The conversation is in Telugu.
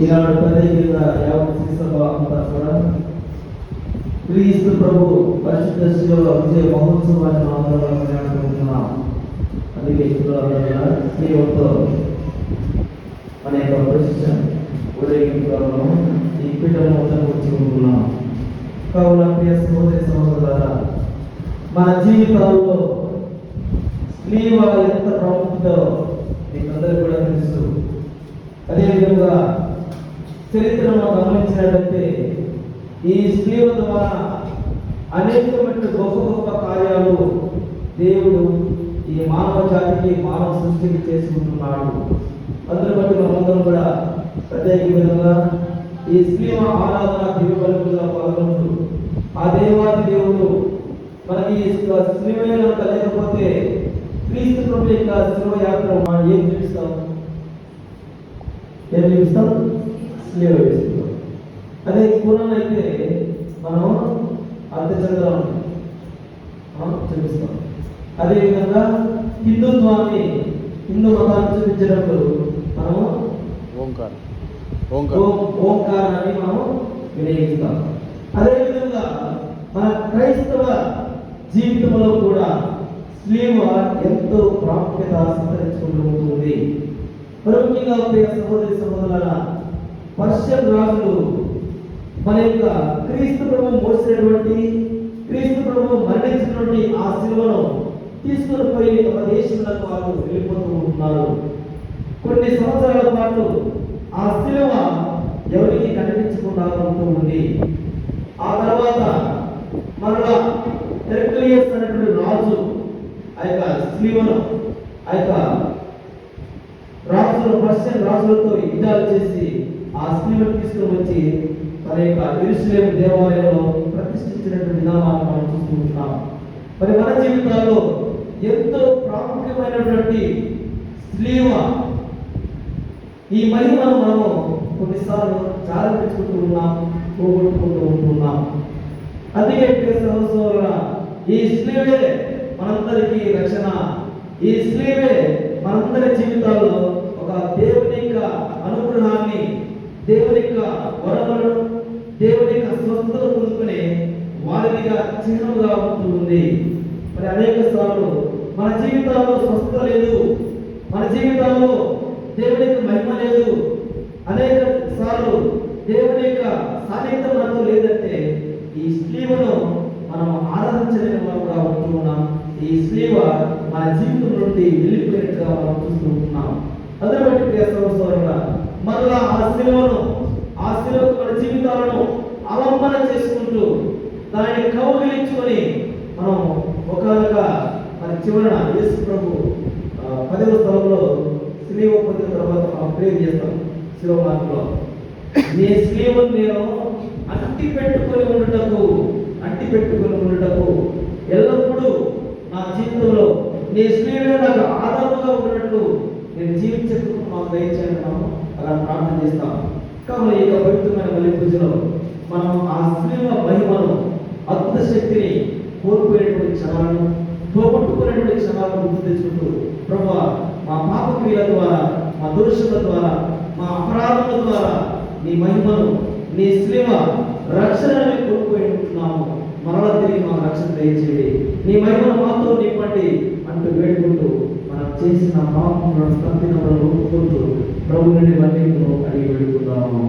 ఈనాడు ప్రత్యేకంగా యావత్ శ్రీసభ అంతా కూడా క్రీస్తు ప్రభు పరిశుద్ధ శిలువ విజయ మహోత్సవాన్ని మనం అందరం అందుకే స్నేహంతో మన యొక్క ప్రొసెషన్ ఊరేగింపులను ఈ పీఠం మొత్తం వచ్చుకుంటున్నాం కావున ప్రియ సహోదరి సహోదరులారా మన జీవితంలో స్త్రీ వాళ్ళ ఎంత ప్రాముఖ్యతో మీకందరూ కూడా తెలుసు. అదేవిధంగా చరిత్రను గమనించినట్లయితే ఈ స్త్రీల ద్వారా అనేకమైన గొప్ప గొప్ప కార్యాలు దేవుడు ఈ మానవ జాతికి మానవ సృష్టికి చేసుకుంటున్నాడు అందులో బట్టి మనందరం కూడా ప్రత్యేక విధంగా ఈ స్త్రీల ఆరాధన దివ్య పాల్గొంటూ ఆ దేవాది దేవుడు మనకి స్త్రీల లేకపోతే క్రీస్తు యొక్క శివ యాత్ర మనం ఏం చూపిస్తాం? ఏం చూపిస్తాం? స్లేవ అదే కురాన్ అయితే మనం అర్ధచంద్రం చూపిస్తాం. అదేవిధంగా హిందుత్వాన్ని హిందూ మతాన్ని చూపించినప్పుడు మనము ఓంకారం. ఓంకారాన్ని మనం వినియోగిస్తాం. అదేవిధంగా మన క్రైస్తవ జీవితంలో కూడా స్లీవ ఎంతో ప్రాముఖ్యత సంతరించుకుంటూ ఉంటుంది. ప్రముఖంగా ప్రియ సహోదరి సహోదరుల పర్షియన్ రాజులు మన యొక్క క్రీస్తు ప్రభు మోసినటువంటి క్రీస్తు ప్రభు మరణించినటువంటి ఆ శిలువను తీసుకుని పోయి ఒక దేశంలో వారు వెళ్ళిపోతూ ఉన్నారు. కొన్ని సంవత్సరాల పాటు ఆ శిలువ ఎవరికి కనిపించకుండా ఉంటూ ఉంది. ఆ తర్వాత మరలా హెర్క్లియస్ అనేటువంటి రాజు ఆ యొక్క శిలువను ఆ యొక్క రాజులు పర్షియన్ రాజులతో యుద్ధాలు చేసి ఆ శిలువను తీసుకొని వచ్చి తన యొక్క ఇరుసులేం దేవాలయంలో ప్రతిష్ఠించినటువంటి విధానాన్ని మనం చూస్తూ ఉంటున్నాం మరి మన జీవితాల్లో ఎంతో ప్రాముఖ్యమైనటువంటి స్లీవ ఈ మహిమను మనము కొన్నిసార్లు చాలా ఉన్నాం పోగొట్టుకుంటూ ఉంటున్నాం. అందుకే సంవత్సరాల ఈ స్లీవే మనందరికీ రక్షణ. ఈ స్లీవే మనందరి జీవితాల్లో ఒక దేవుని యొక్క అనుగ్రహాన్ని దేవుని యొక్క వరములను వారినిగా చిహ్నముగా ఉంటుంది మరి అనేక సార్లు మన జీవితాల్లో స్వస్థత లేదు. మన జీవితాల్లో దేవుడికి యొక్క మహిమ లేదు. అనేక సార్లు దేవుని యొక్క సాన్నిధ్యం మనతో లేదంటే ఈ స్లీవను మనం ఆరాధించలేని వారుగా ఉంటున్నాం ఈ స్లీవ మన జీవితం నుండి వెళ్ళిపోయినట్టుగా మనం చూస్తూ ఉంటున్నాం. అదే ప్రియ మరలా ఆ శిలువను ఆ శిలువకు మన జీవితాలను అవలంబన చేసుకుంటూ దాన్ని కౌగిలించుకొని మనం ఒకనొక మన చివరన యేసు ప్రభు పదవ స్థలంలో శిలువ పొందిన తర్వాత మనం ప్రేర్ చేస్తాం. శిలువ మార్గంలో. నీ స్లీవను నేను అంటి పెట్టుకొని ఉండటకు అంటి పెట్టుకొని ఉండటకు ఎల్లప్పుడూ నా జీవితంలో నీ స్లీవే నాకు ఆధారంగా ఉన్నట్లు నేను జీవించేందుకు మాకు దయచేయండి మనం. అలా ప్రార్థన చేస్తాం. కాబట్టి ఈ యొక్క పవిత్రమైన బలి పూజలో మనం ఆ స్లీవ మహిమను శక్తిని కోల్పోయినటువంటి క్షణాలను పోగొట్టుకునేటువంటి క్షణాలను గుర్తు తెచ్చుకుంటూ ప్రభు మా పాప క్రియల ద్వారా మా దురుషుల ద్వారా మా అపరాధముల ద్వారా నీ మహిమను నీ శ్రీమ రక్షణని కోల్పోయి మరల తిరిగి మా రక్షణ దయచేయండి. నీ మహిమను మాతో నింపండి అంటూ వేడుకుంటూ మనం చేసిన పాపములను ప్రతినములను ఒప్పుకుంటూ ప్రభు నుండి అడిగి వేడుకుందాము.